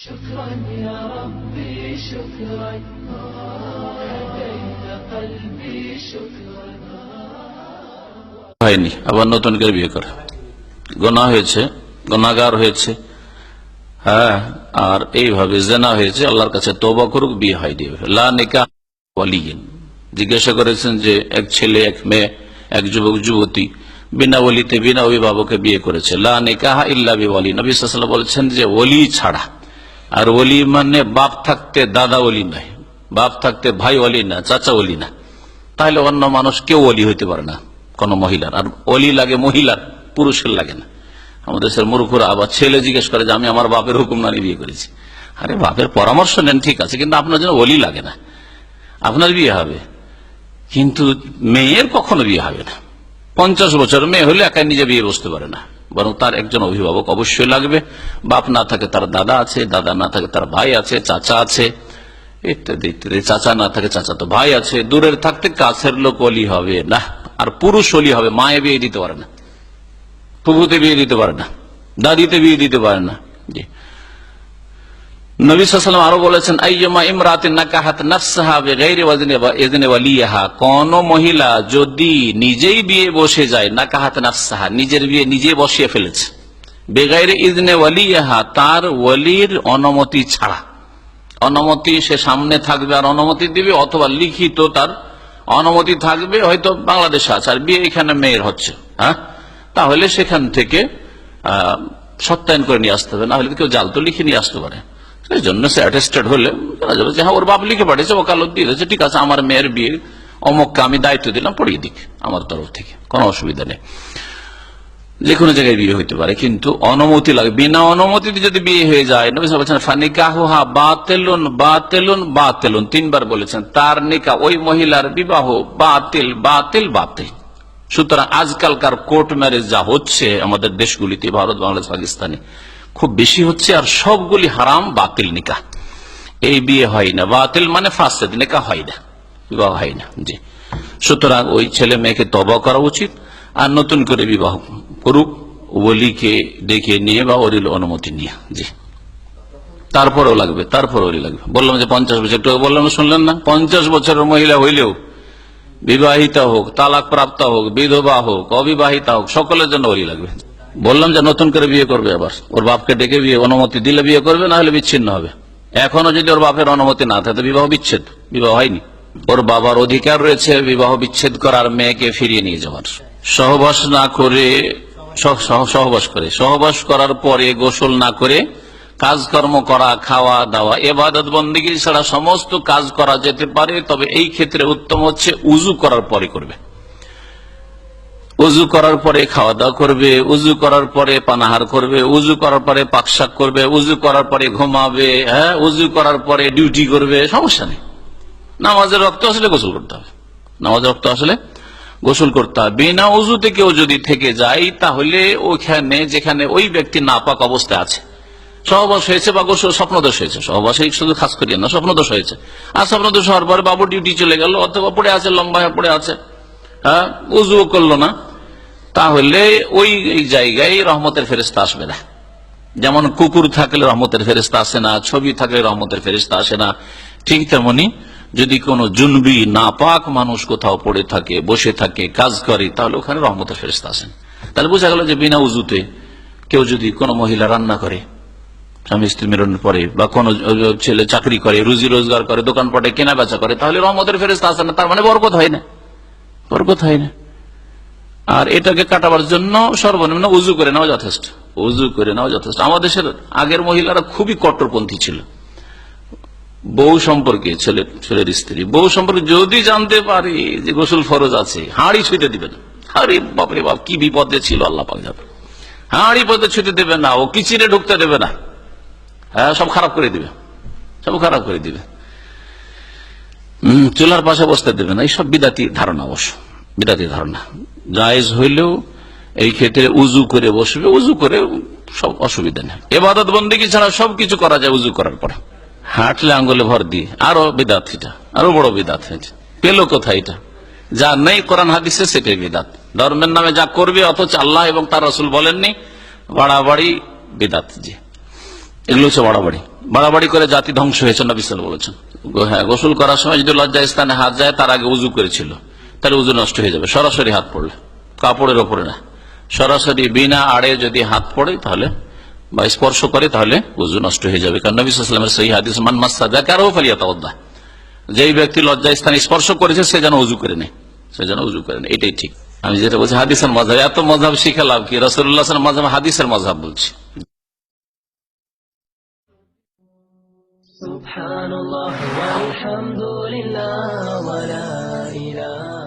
شكرا يا ربي شكرا هديت قلبي شكرا হয়নি আবার নতুন করে বিয়ে করে গোনা হয়েছে গোনাগার হয়েছে হ্যাঁ আর এইভাবে জেনা হয়েছে আল্লাহর কাছে তোবা করুক বিয়ে হয়নি লা নিকা ওয়ালিয়িন জিজ্ঞাসা করেছেন যে এক ছেলে এক মেয়ে এক যুবক যুবতী বিনা ওলিতে বিনা অভিভাবকে বিয়ে করেছে লা নিকাহা ইল্লা বিওয়ালি নবী সাল্লাল্লাহু আলাইহি বলেছেন যে ওলি ছাড়া আর অলি মানে বাপ থাকতে দাদা অলি নয় বাপ থাকতে ভাই ওলি না, চাচা অলি না। তাহলে অন্য মানুষ কেউ অলি হইতে পারে না, কোন মহিলার। আর অলি লাগে মহিলার, পুরুষের লাগে না। আমাদের দেশের মূর্খরা আবার ছেলে জিজ্ঞেস করে যে, আমি আমার বাপের হুকুম না বিয়ে করেছি? আরে, বাপের পরামর্শ নেন, ঠিক আছে, কিন্তু আপনার জন্য অলি লাগে না। আপনার বিয়ে হবে। কিন্তু মেয়ের কখনো বিয়ে হবে না। পঞ্চাশ বছর মেয়ে হলে একাই নিজে বিয়ে বসতে পারে না। বরং তার একজন অভিভাবক অবশ্যই লাগবে। বাপ না থাকে তার দাদা আছে, দাদা না থাকে তার ভাই আছে, চাচা আছে, ইত্যাদি ইত্যাদি। চাচা না থাকে চাচা তো ভাই আছে। দূরের থাকতে কাছের লোক অলি হবে। না আর পুরুষ অলি হবে। মায়ে বিয়ে দিতে পারে না। প্রভুতে বিয়ে দিতে পারে না। দাদিতে বিয়ে দিতে পারে না। জি। নবী সাল্লাম আরও বলেছেন, আইয়মা ইমরাতিন নাকাহাত নাফসাহা বিগাইরি ওয়াজনি ওয়া ইযনি ওয়ালিয়াহা। কোন মহিলা যদি নিজেই বিয়ে বসে যায়, নাকাহাত নাফসাহা, নিজের বিয়ে নিজে বসিয়ে ফেলেছে, বেগাইরে ইজনে ওয়ালিয়াহা, তার ওয়ালির অনুমতি ছাড়া। অনুমতি সে সামনে থাকবে আর অনুমতি দিবে, অথবা লিখিত তার অনুমতি থাকবে, হয়তো বাংলাদেশে আছে, আর বিয়ে এখানে মেয়ের হচ্ছে হ্যাঁ? তাহলে সেখান থেকে সত্যায়ন করে নিয়ে আসতে হবে না হলে কেউ জাল তো লিখে নিয়ে আসতে পারে। জন্য সে অ্যাটেস্টেড হলে যাবে যে হ্যাঁ ওর পাঠিয়েছে, ওকালত দিয়ে দিয়েছে ঠিক আছে, আমার মেয়ের বিয়ে আমি দায়িত্ব দিলাম, পড়িয়ে দিক আমার তরফ থেকে, কোনো অসুবিধা নেই। যে কোনো জায়গায় বিয়ে হইতে পারে, কিন্তু অনুমতি লাগে, বিনা অনুমতিতে যদি বিয়ে হয়ে যায়, নবী বলছেন তিনবার বলেছেন, তার নিকা ওই মহিলার বিবাহ বাতিল বাতিল বাতিল। সুতরাং আজকালকার কোর্ট ম্যারেজ যা হচ্ছে আমাদের দেশগুলিতে, ভারত, বাংলাদেশ, পাকিস্তানে খুব বেশি হচ্ছে আর সবগুলি হারাম, বাতিল নিকা এই বিয়ে হয় না। বাতিল মানে ফাঁসেদ নিকা হয় না। বিবাহ হয় না, জি। সুতরাং ওই ছেলে মেয়েকে তবা করা উচিত আর নতুন করে বিবাহ করুক ওলিকে ডেকে নিয়ে বা ওরিল অনুমতি নিয়ে, জি। তারপরেও লাগবে তারপরে ওলি লাগবে। বললাম যে পঞ্চাশ বছর, একটু বললাম, শুনলেন না? পঞ্চাশ বছরের মহিলা হইলেও বিবাহিতা হোক তালাক প্রাপ্ত হোক, বিধবা হোক, অবিবাহিতা হোক, সকলের জন্য ওলি লাগবে। বললাম যে নতুন করে বিয়ে করবে আবার। ওর বাপকে ডেকে বিয়ে, অনুমতি দিলে বিয়ে করবে, না হলে বিচ্ছিন্ন হবে। এখনও যদি ওর বাপের অনুমতি না থাকে বিবাহ বিচ্ছেদ, বিবাহ হয়নি। ওর বাবার অধিকার রয়েছে বিবাহ বিচ্ছেদ করার মেয়েকে ফিরিয়ে নিয়ে যাওয়ার। সহবাস না করে, সহ- সহ- সহবাস করে। সহবাস করার পরে গোসল না করে কাজকর্ম করা, খাওয়া দাওয়া, এবাদত বন্দীগী ছাড়া সমস্ত কাজ করা যেতে পারে, তবে এই ক্ষেত্রে উত্তম হচ্ছে উজু করার পরে করবে। উজু করার পরে খাওয়া দাওয়া করবে, উজু করার পরে পানাহার করবে, উজু করার পরে পাকশাক করবে, উজু করার পরে ঘুমাবে হ্যাঁ উজু করার পরে ডিউটি করবে, সমস্যা নেই। নামাজের রক্ত আসলে গোসল করতে হবে। নামাজের রক্ত আসলে গোসল করতে হবে। বিনা উজুতে কেউ যদি থেকে যায়, তাহলে ওখানে যেখানে ওই ব্যক্তি নাপাক অবস্থায় আছে। সহবাস হয়েছে বা গোসল, স্বপ্নদোষ হয়েছে। সহবাসে শুধু খাস করিয়ে না, স্বপ্নদোষ হয়েছে। আর স্বপ্নদোষ হওয়ার পরে বাবু ডিউটি চলে গেল, অথবা পড়ে আছে, লম্বা পড়ে আছে। হ্যাঁ উজুও করল না। তাহলে ওই জায়গায় রহমতের ফেরেস্তা আসবে না। যেমন কুকুর থাকলে রহমতের ফেরেস্তা আসে না, ছবি থাকলে রহমতের ফেরেস্তা আসে না। ঠিক তেমনি যদি কোনো জুনবি নাপাক মানুষ কোথাও পড়ে থাকে, বসে থাকে, কাজ করে, তাহলে ওখানে রহমতের ফেরেস্তা আসেন। তাহলে বোঝা গেল যে বিনা উজুতে কেউ যদি কোনো মহিলা রান্না করে, স্বামী স্ত্রী মিলনের পরে বা কোন ছেলে চাকরি করে, রুজি রোজগার করে, দোকানপাটে কেনা বেচা করে, তাহলে রহমতের ফেরেস্তা আসে না, তার মানে বরকত হয় না। বরকত হয় না। আর এটাকে কাটাবার জন্য সর্বনিম্ন উজু করে নেওয়া যথেষ্ট। উজু করে নেওয়া যথেষ্ট। আমাদের দেশের আগের মহিলারা খুবই কট্টরপন্থী ছিল। বউ সম্পর্কে, ছেলে, ছেলের স্ত্রী। বউ সম্পর্কে যদি জানতে পারি যে গোসল ফরজ আছে, হাঁড়ি ছুঁতে না। আরে বাপরে বাপ, কি বিপদে ছিল আল্লাহ পাক যাবে হাঁড়ি পদে ছুটে দেবে না, ও কিচিনে ঢুকতে দেবে না। হ্যাঁ সব খারাপ করে দিবে। সব খারাপ করে দিবে। চুলার পাশে বসতে দেবে না। এইসব বিদাতি ধারণা অবশ্য। বিদাতি ধারণা। জায়েজ হইলেও এই ক্ষেত্রে উজু করে বসবে উজু করে সব অসুবিধা নেই। এবাদত বন্দিকে ছাড়া সবকিছু করা যায় উজু করার পর। হাঁটলে আঙ্গুলে ভর দিয়ে, আরও বিদাত এটা, আরও বড় বিদাত হয়েছে পেল কোথায় এটা? যা নেই কোরআন হাদিসে সেটাই বিদাত। ধর্মের নামে যা করবে, অথচ আল্লাহ এবং তার রসুল বলেননি, বাড়াবাড়ি বিদাত জি। এগুলো হচ্ছে বাড়াবাড়ি। বাড়াবাড়ি করে জাতি ধ্বংস হয়েছে, নবী সাল বলেছেন। হ্যাঁ গোসল করার সময় যদি লজ্জা স্থানে হাত যায়, তার আগে উজু করেছিল। তাহলে উজু নষ্ট হয়ে যাবে সরাসরি হাত পড়লে কাপড়ের ওপরে না সরাসরি বিনা আড়ে যদি হাত পড়ে তাহলে বা স্পর্শ করে তাহলে উজু নষ্ট হয়ে যাবে কারণ নবী সাল্লামের সেই হাদিস মান মাসা কারো ফালিয়া তাওদ্দা যেই ব্যক্তি লজ্জা স্থানে স্পর্শ করেছে সে যেন উজু করে নেয় সে যেন উজু করে নেয় এটাই ঠিক আমি যেটা বলছি হাদিসের মজাব এত মজাব শিখে লাভ কি রসুল্লাহ মজাব হাদিসের মজাব বলছি سبحان الله والحمد لله ولا إله